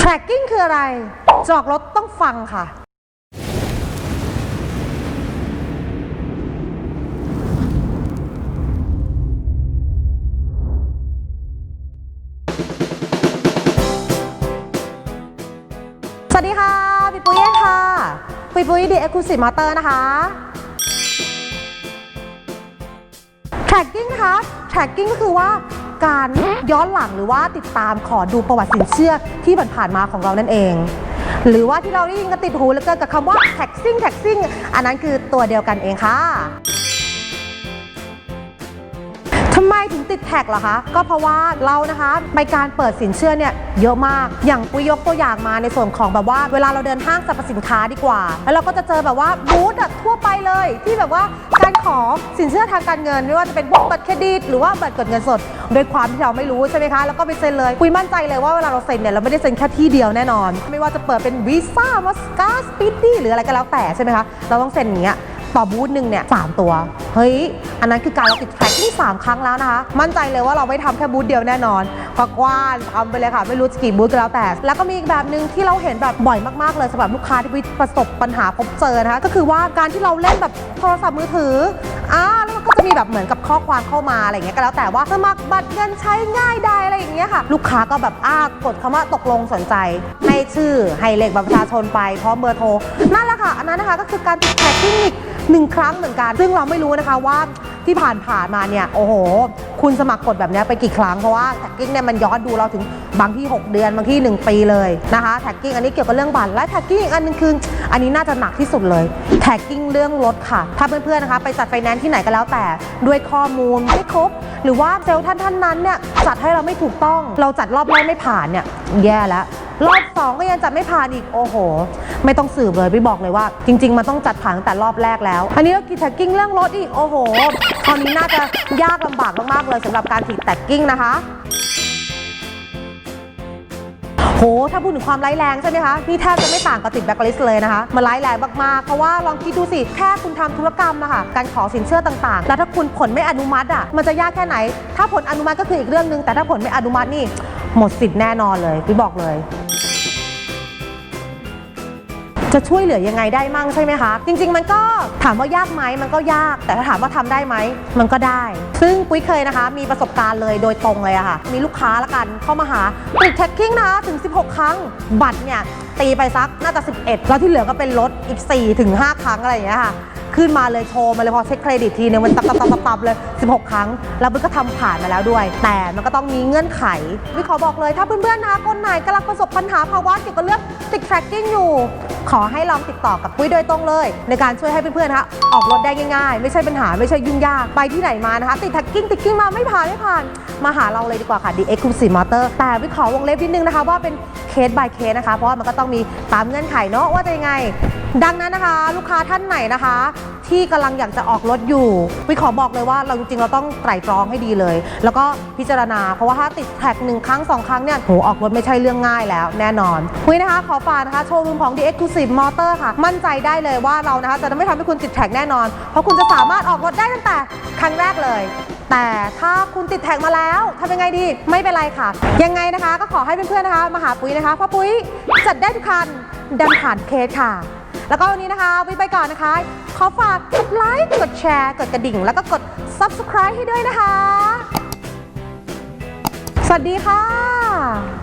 tracking คืออะไร จอกรถต้องฟังค่ะ สวัสดีค่ะพี่ปุ้ยเองค่ะปุ้ยปุ้ยดีเอ็กซ์คลูซีมอเตอร์นะคะ tracking นะคะ tracking ก็คือว่า การย้อนหลังหรือว่าติดตามขอดูประวัติสินเชื่อที่ผ่านๆมาของเรานั่นเอง หรือว่าที่เราได้ยินกันติดหูเหลือเกินกับคำว่า taxing taxing อันนั้นคือตัวเดียวกันเองค่ะ แท็กเหรอคะ ก็เพราะว่าเรานะคะไปการเปิดสินเชื่อเนี่ยเยอะมาก อย่างปุยยกตัวอย่างมาในส่วนของแบบว่า เวลาเราเดินห้างสรรพสินค้าดีกว่า แล้วเราก็จะเจอแบบว่าบูธอะทั่วไปเลย ที่แบบว่าการขอสินเชื่อทางการเงิน ไม่ว่าจะเป็นพวกบัตรเครดิต หรือว่าบัตรกดเงินสด โดยความที่เราไม่รู้ใช่ไหมคะแล้วก็ไปเซ็นเลยปุยมั่นใจเลยว่าเวลาเราเซ็นเนี่ยเราไม่ได้เซ็นแค่ที่เดียวแน่นอน ไม่ว่าจะเปิดเป็นวีซ่ามาสการ์สปีดดี้หรืออะไรก็แล้วแต่ใช่ไหมคะเราต้องเซ็นอย่างเงี้ย ต่อบูธหนึ่งเนี่ยสามตัว เฮ้ย อันนั้นคือการเราติดแท็กที่3 ครั้งแล้วนะคะ มั่นใจเลยว่าเราไม่ทำแค่บูธเดียวแน่นอนกกว้านทำไปเลยค่ะ ไม่รู้จะกี่บูธก็แล้วแต่ แล้วก็มีอีกแบบหนึ่งที่เราเห็นแบบบ่อยมากๆเลยสำหรับลูกค้าที่ประสบปัญหาพบเจอนะคะก็คือว่าการที่เราเล่นแบบโทรศัพท์มือถืออ่าแล้วมันก็จะมีแบบเหมือนกับข้อความเข้ามาอะไรเงี้ยก็แล้วแต่ว่าสมัครบัตรเงินใช้ง่ายได้อะไรอย่างเงี้ยค่ะ ลูกค้าก็แบบอ้ากดคำว่าตกลงสนใจ ให้ชื่อให้เลขบัตรประชาชนไปพร้อมเบอร์โทรนั่นแหละค่ะอันนั้นนะคะก็คือการติดแท็กที่อีก หนึ่งครั้งเหมือนกัน ซึ่งเราไม่รู้นะคะว่าที่ผ่านผ่านมาเนี่ย โอ้โห คุณสมัครกดแบบนี้ไปกี่ครั้ง เพราะว่าแท็กกิ้งเนี่ยมันย้อนดูเราถึงบางที่ 6 เดือน บางที่ 1 ปีเลยนะคะแท็กกิ้งอันนี้เกี่ยวกับเรื่องบัตรและแท็กกิ้งอีกอันหนึงคืออันนี้น่าจะหนักที่สุดเลยแท็กกิ้งเรื่องรถค่ะ ถ้าเพื่อนๆนะคะ ไปจัดไฟแนนซ์ที่ไหนก็แล้วแต่ด้วยข้อมูลไม่ครบ หรือว่าเซลล์ท่านท่านนั้นเนี่ยจัดให้เราไม่ถูกต้อง เราจัดรอบแรกไม่ผ่านเนี่ยแย่แล้ว รอบสองก็ยังจัดไม่ผ่านอีกโอ้โห ไม่ต้องสืบเลยพี่บอกเลยว่า จริง ๆ มันต้องจัดผ่านตั้งแต่รอบแรกแล้ว อันนี้เรากิดแท็กกิ้งเรื่องรถอีกโอ้โหคราวนี้น่าจะยากลำบากมากๆเลยสำหรับการติดแท็กกิ้งนะคะโห ถ้าพูดถึงความร้ายแรงใช่ไหมคะ นี่แทบจะไม่ต่างกับติดแบล็คลิสต์เลยนะคะ มันร้ายแรงมากๆ เพราะว่าลองคิดดูสิ แค่คุณทำธุรกรรมอะค่ะการขอสินเชื่อต่างๆ แล้วถ้าคุณผลไม่อนุมัติอะมันจะยากแค่ไหน ถ้าผลอนุมัติก็คืออีกเรื่องหนึง แต่ถ้าผลไม่อนุมัตินี่ หมดสิทธิ์แน่นอนเลยพี่บอกเลย จะช่วยเหลือยังไงได้มั่งใช่ไหมคะ จริง ๆ มันก็ถามว่ายากไหมมันก็ยาก แต่ถ้าถามว่าทำได้ไหมมันก็ได้ ซึ่งปุ้ยเคยนะคะ มีประสบการณ์เลยโดยตรงเลยอะค่ะ มีลูกค้าละกันเข้ามาหาติดแท็กกิ้งนะถึง 16 ครั้งบัตรเนี่ยตีไปสักน่าจะ 11 แล้วที่เหลือก็เป็นลดอีก4ถึง5ครั้งอะไรอย่างเงี้ยค่ะขึ้นมาเลยโชว์มาเลยพอเช็คเครดิตทีเนี่ยมันตับตับตับตับเลย 16 ครั้ง แล้วมันก็ทำผ่านมาแล้วด้วย แต่มันก็ต้องมีเงื่อนไขวิขอบอกเลยถ้าเพื่อนๆนะคะคนไหนกำลังประสบปัญหาภาวะเกี่ยวกับเรื่องติด tracking อยู่ ขอให้ลองติดต่อกับปุ้ยโดยตรงเลย ในการช่วยให้เพื่อนๆนะคะออกรถได้ง่ายๆ ไม่ใช่ปัญหาไม่ใช่ยุ่งยากไปที่ไหนมานะคะ ติดทักกิ้งติดกิ้งมาไม่ผ่านไม่ผ่าน มาหาเราเลยดีกว่าค่ะ The Exclusive Motor แต่วิขอวงเล็บนิดนึงนะคะว่าเป็นเคส by เคสนะคะ เพราะว่ามันก็ต้องมีตามเงื่อนไขเนาะว่าจะยังไง ดังนั้นนะคะ ลูกค้าท่านไหนนะคะ ที่กำลังอยากจะออกรถอยู่วิขอบอกเลยว่าเราจริงๆเราต้องไตร่ตรองให้ดีเลย แล้วก็พิจารณาเพราะว่าถ้าติดแท็กหนึ่งครั้งสองครั้งเนี่ยโหออกรถไม่ใช่เรื่องง่ายแล้วแน่นอนคุยนะคะขอฝากนะคะโชว์รูมของ The Exclusive Motor ค่ะ มั่นใจได้เลยว่าเรานะคะจะไม่ทำให้คุณติดแท็กแน่นอน เพราะคุณจะสามารถออกรถได้ตั้งแต่ครั้งแรกเลย แต่ถ้าคุณติดแท็กมาแล้วทำยังไงดีไม่เป็นไรค่ะ ยังไงนะคะก็ขอให้เพื่อนๆนะคะมาหาปุ้ยนะคะเพราะปุ้ยจัดได้ทุกคันดันผ่านเคสค่ะ แล้วก็วันนี้นะคะวิไปก่อนนะคะ ขอฝากกดไลค์กดแชร์กดกระดิ่ง แล้วก็กด Subscribe ให้ด้วยนะคะ สวัสดีค่ะ